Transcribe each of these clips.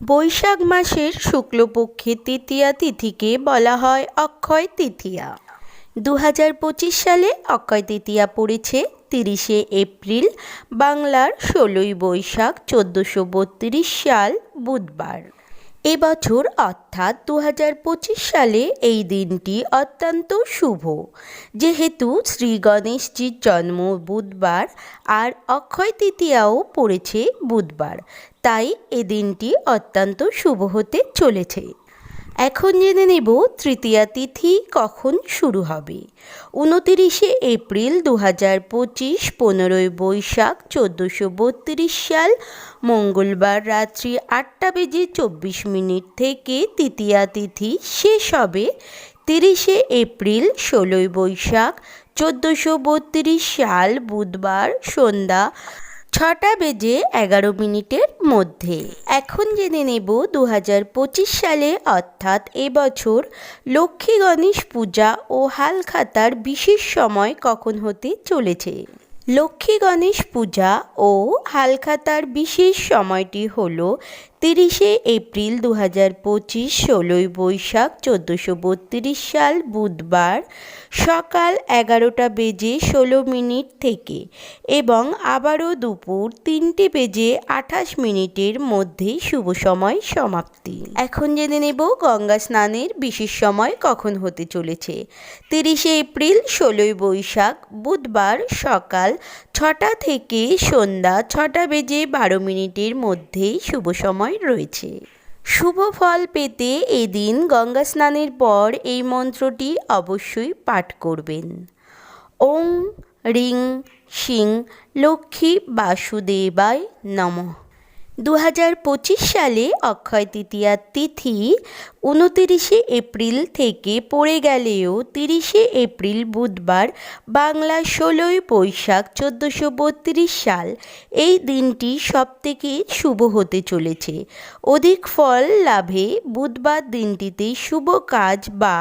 বৈশাখ মাসের শুক্লপক্ষে তৃতীয়া তিথিকে বলা হয় অক্ষয় তৃতীয়া। দু হাজার পঁচিশ সালে অক্ষয় তৃতীয়া পড়েছে তিরিশে এপ্রিল, বাংলার ষোলোই বৈশাখ, চোদ্দোশো সাল বুধবার। এবছর অর্থাৎ দু হাজার পঁচিশ সালে এই দিনটি অত্যন্ত শুভ। যেহেতু শ্রী গণেশজির জন্ম বুধবার আর অক্ষয় তৃতীয়াও পড়েছে বুধবার, তাই এ দিনটি অত্যন্ত শুভ হতে চলেছে। এখন জেনে নেব তৃতীয়া তিথি কখন শুরু হবে। উনতিরিশে এপ্রিল দু হাজার পঁচিশ, পনেরোই বৈশাখ চোদ্দোশো বত্রিশ সাল, মঙ্গলবার রাত্রি আটটা বেজে চব্বিশ মিনিট থেকে তৃতীয়া তিথি শেষ হবে। তিরিশে এপ্রিল ষোলোই বৈশাখ চোদ্দোশো বত্রিশ সাল, বুধবার সন্ধ্যা ছটা বেজে এগারো মিনিটের মধ্যে। এখন জেনে নেব দু হাজার পঁচিশ সালে, অর্থাৎ এবছর লক্ষ্মী গণেশ পূজা ও হালখাতার বিশেষ সময় কখন হতে চলেছে? লক্ষ্মী গণেশ পূজা ও হালখাতার বিশেষ সময়টি হল তিরিশে এপ্রিল দু হাজার পঁচিশ, ষোলোই বৈশাখ চোদ্দোশো বত্রিশ সাল বুধবার সকাল এগারোটা বেজে ষোলো মিনিট থেকে এবং আবারও দুপুর তিনটে বেজে আঠাশ মিনিটের মধ্যে শুভ সময় সমাপ্তি। এখন জেনে নেব গঙ্গা স্নানের বিশেষ সময় কখন হতে চলেছে। তিরিশে এপ্রিল, ষোলোই বৈশাখ বুধবার সকাল ছটা থেকে সন্ধ্যা ছটা বেজে বারো মিনিটের মধ্যেই শুভ সময় রয়েছে। শুভ ফল পেতে এদিন গঙ্গা স্নানের পর এই মন্ত্রটি অবশ্যই পাঠ করবেন। ওং রিং সিং লক্ষ্মী বাসুদেবায় নম। দু হাজার পঁচিশ সালে অক্ষয় তৃতীয়ার তিথি উনতিরিশে এপ্রিল থেকে পড়ে গেলেও তিরিশে এপ্রিল বুধবার বাংলা ষোলোই বৈশাখ চোদ্দোশো বত্রিশ সাল এই দিনটি সবথেকে শুভ হতে চলেছে। অধিক ফল লাভে বুধবার দিনটিতে শুভ কাজ বা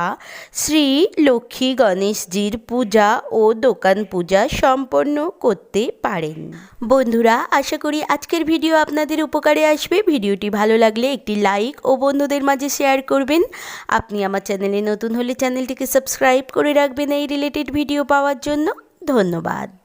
শ্রী লক্ষ্মী গণেশজির পূজা ও দোকান পূজা সম্পন্ন করতে পারেন। বন্ধুরা, আশা করি আজকের ভিডিও আপনাদের উপকারে আসবে। ভিডিওটি ভালো লাগলে একটি লাইক ও বন্ধুদের মাঝে শেয়ার করবেন। আপনি আমার চ্যানেলে নতুন হলে চ্যানেলটিকে সাবস্ক্রাইব করে রাখবেন এই রিলেটেড ভিডিও পাওয়ার জন্য। ধন্যবাদ।